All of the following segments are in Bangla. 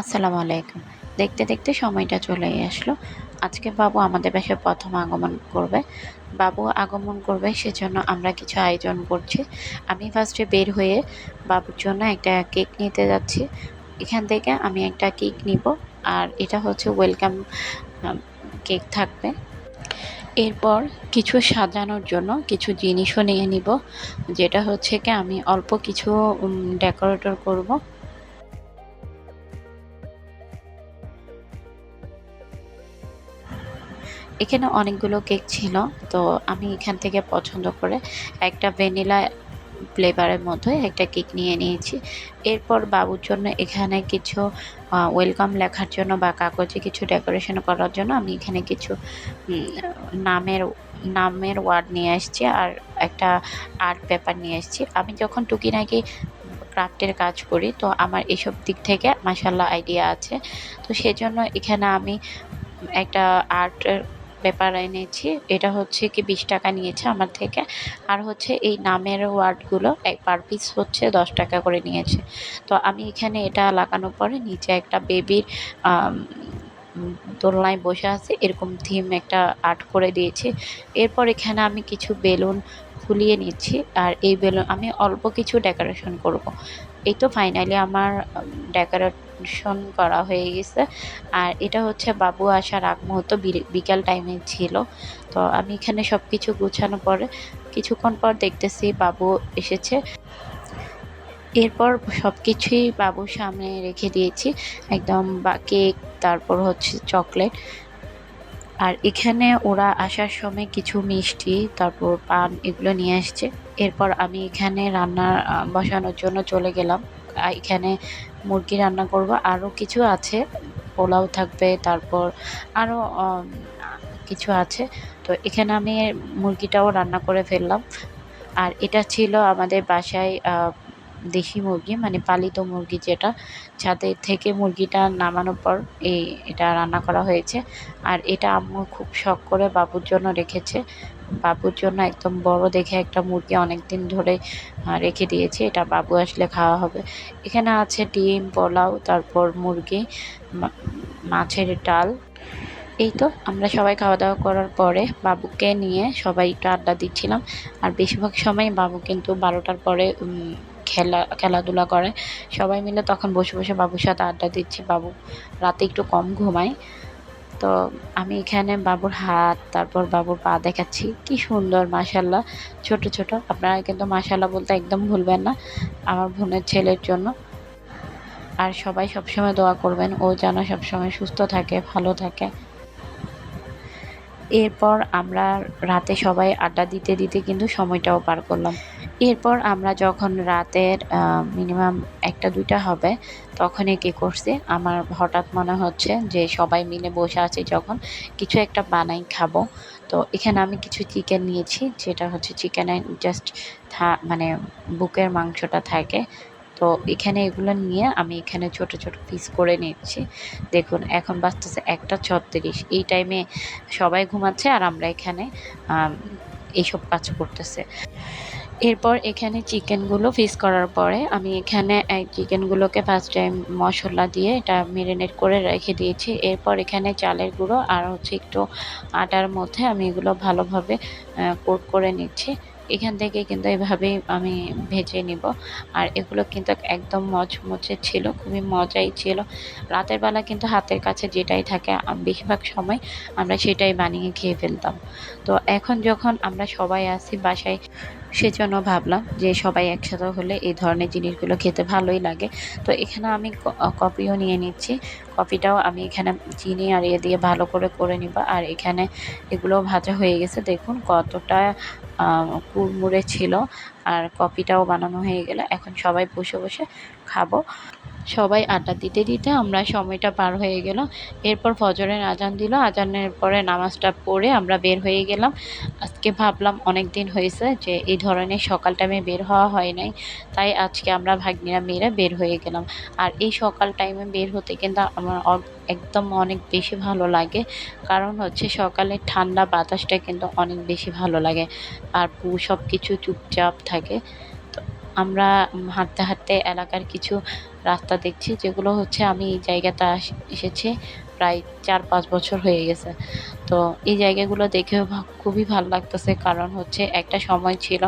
আসসালামু আলাইকুম। দেখতে দেখতে সময়টা চলেই আসলো। আজকে বাবু আমাদের বাসায় প্রথম আগমন করবে। বাবু আগমন করবে, সেজন্য আমরা কিছু আয়োজন করছি। আমি ফার্স্টে বের হয়ে বাবুর জন্য একটা কেক নিতে যাচ্ছি। এখান থেকে আমি একটা কেক নিব, আর এটা হচ্ছে ওয়েলকাম কেক থাকবে। এরপর কিছু সাজানোর জন্য কিছু জিনিসও নিয়ে নিব, যেটা হচ্ছে কি আমি অল্প কিছু ডেকোরেটর করব। এখানে অনেকগুলো কেক ছিল, তো আমি এখান থেকে পছন্দ করে একটা ভ্যানিলা ফ্লেভারের মধ্যে একটা কেক নিয়ে নিয়েছি। এরপর বাবুর জন্য এখানে কিছু ওয়েলকাম লেখার জন্য বা কাগজে কিছু ডেকোরেশন করার জন্য আমি এখানে কিছু নামের নামের ওয়ার্ড নিয়ে আসছি আর একটা আর্ট পেপার নিয়ে এসেছি আমি যখন টুকিনাকি ক্রাফটের কাজ করি, তো আমার এসব দিক থেকে মাসাল্লাহ আইডিয়া আছে। তো সেজন্য এখানে আমি একটা আর্টের পেপার এনেছি এটা হচ্ছে কি বিশ টাকা নিয়েছে আমার থেকে। আর হচ্ছে এই নামের ওয়ার্ডগুলো এক পার পিস হচ্ছে দশ টাকা করে নিয়েছে। তো আমি এখানে এটা লাগানোর পরে নিচে একটা বেবির দোলনায় বসে আছে। এরকম থিম একটা আর্ট করে দিয়েছি। এরপর এখানে আমি কিছু বেলুন ফুলিয়ে নিচ্ছি। আর এই বেলুন আমি অল্প কিছু ডেকোরেশন করব। এই তো ফাইনালি আমার ডেকোরেশন করা হয়ে গেছে। আর এটা হচ্ছে বাবু আসার আগ মুহূর্ত বিকাল টাইমে ছিল। তো আমি এখানে সব কিছু গুছানো পরে, কিছুক্ষণ পর দেখতেছি বাবু এসেছে। এরপর সব কিছুই বাবুর সামনে রেখে দিয়েছি। একদম বা কেক, তারপর হচ্ছে চকলেট। আর এখানে ওরা আসার সময় কিছু মিষ্টি, তারপর পান এগুলো নিয়ে আসছে। এরপর আমি এখানে রান্না বসানোর জন্য চলে গেলাম। এখানে মুরগি রান্না করব। আরও কিছু আছে, পোলাও থাকবে, তারপর আরও কিছু আছে। তো এখানে আমি মুরগিটাও রান্না করে ফেললাম। আর এটা ছিল আমাদের বাসায় দেশি মুরগি মানে পালিত মুরগি যেটা ছাদের থেকে মুরগিটা নামানোর পর এই এটা রান্না করা হয়েছে। আর এটা আম্মু খুব শখ করে বাবুর জন্য রেখেছে। বাবুর জন্য একদম বড় দেখে একটা মুরগি অনেক দিন ধরে রেখে দিয়েছে। এটা বাবু আসলে খাওয়া হবে। এখানে আছে ডিম, পোলাও, তারপর মুরগি মাছের ডাল। এই তো, আমরা সবাই খাওয়া দাওয়া করার পরে বাবুকে নিয়ে সবাই একটু আড্ডা দিচ্ছিলাম। আর বেশিরভাগ সময় বাবু কিন্তু বারোটার পরে খেলা, খেলাধুলা করে। সবাই মিলে তখন বসে বসে বাবুর সাথে আড্ডা দিচ্ছি। বাবু রাতে একটু কম ঘুমায়। তো আমি এখানে বাবুর হাত, তারপর বাবুর পা দেখাচ্ছি। কি সুন্দর মাসাল্লাহ ছোট ছোট। আপনারা কিন্তু মাসাল্লাহ বলতে একদম ভুলবেন না আমার বোনের ছেলের জন্য। আর সবাই সবসময় দোয়া করবেন, ও যেন সবসময় সুস্থ থাকে, ভালো থাকে। এরপর আমরা রাতে সবাই আড্ডা দিতে দিতে কিন্তু সময়টাও পার করলাম। এরপর আমরা যখন রাতের মিনিমাম একটা, দুইটা হবে, তখনই কী করছি, আমার হঠাৎ মনে হচ্ছে যে সবাই মিলে বসে আছি যখন, কিছু একটা বানাই খাব। তো এখানে আমি কিছু চিকেন নিয়েছি, যেটা হচ্ছে চিকেনের জাস্ট থা মানে বুকের মাংসটা থাকে। তো এখানে এগুলো নিয়ে আমি এখানে ছোট ছোট পিস করে নিচ্ছি। দেখুন, এখন বাজতেছে একটা ছত্রিশ। এই টাইমে সবাই ঘুমাচ্ছে আর আমরা এখানে এইসব কাজ করতেছে। এরপর এখানে চিকেনগুলো ফিস করার পরে আমি এখানে চিকেনগুলোকে ফার্স্ট টাইম মশলা দিয়ে এটা মেরিনেট করে রেখে দিয়েছি। এরপর এখানে চালের গুঁড়ো আর হচ্ছে একটু আটার মধ্যে আমি এগুলো ভালোভাবে কোট করে নিচ্ছি। এখান থেকে কিন্তু এভাবেই আমি ভেজে নিব। আর এগুলো কিন্তু একদম মচমচে ছিল, খুবই মজাই ছিল। রাতের বেলা কিন্তু হাতের কাছে যেটাই থাকে বেশিরভাগ সময় আমরা সেটাই বানিয়ে খেয়ে ফেলতাম। তো এখন যখন আমরা সবাই আসি বাসায় সেজন্য ভাবলাম যে সবাই একসাথে হলে এই ধরনের জিনিসগুলো খেতে ভালোই লাগে। তো এখানে আমি কপিও নিয়ে নিচ্ছি। কপিটাও আমি এখানে চিনি আর ইয়ে দিয়ে ভালো করে করে নিব। আর এখানে এগুলো ভাজা হয়ে গেছে। দেখুন কতটা কুড়মুড়ে ছিল। আর কপিটাও বানানো হয়ে গেলে। এখন সবাই বসে বসে খাব। সবাই আড্ডা দিতে দিতে আমরা সময়টা পার হয়ে গেল। এরপর ফজরের আজান দিল। আজানের পরে নামাজটা পড়ে আমরা বের হয়ে গেলাম। আজকে ভাবলাম অনেক দিন হয়েছে যে এই ধরনের সকাল টাইমে বের হওয়া হয় নাই। তাই আজকে আমরা ভাগ্নিরা মেয়েরা বের হয়ে গেলাম। আর এই সকাল টাইমে বের হতে কিন্তু আমার একদম অনেক বেশি ভালো লাগে। কারণ হচ্ছে সকালে ঠান্ডা বাতাসটা কিন্তু অনেক বেশি ভালো লাগে। আর সব কিছু চুপচাপ থাকে। আমরা হাঁটতে হাঁটতে এলাকার কিছু রাস্তা দেখছি, যেগুলো হচ্ছে আমি এই জায়গাতে আস- এসেছি প্রায় চার পাঁচ বছর হয়ে গেছে। তো এই জায়গাগুলো দেখেও ভা- খুবই ভালো লাগতেছে কারণ হচ্ছে একটা সময় ছিল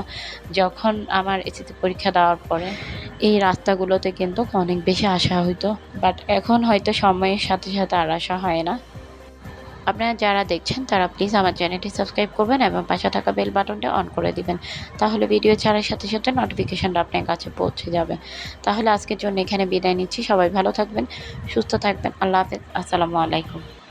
যখন আমার এসিতে পরীক্ষা দেওয়ার পরে এই রাস্তাগুলোতে কিন্তু অনেক বেশি আসা হইতো। বাট এখন হয়তো সময়ের সাথে সাথে আর আসা হয় না। আপনারা যারা দেখছেন, তারা প্লিজ আমার চ্যানেলটি সাবস্ক্রাইব করবেন এবং পাশে থাকা বেল বাটনটি অন করে দিবেন। তাহলে ভিডিও ছাড়ার সাথে সাথে নোটিফিকেশনটা আপনার কাছে পৌঁছে যাবে। তাহলে আজকের জন্য এখানে বিদায় নিচ্ছি। সবাই ভালো থাকবেন, সুস্থ থাকবেন। আল্লাহ হাফেজ। আসসালামু আলাইকুম।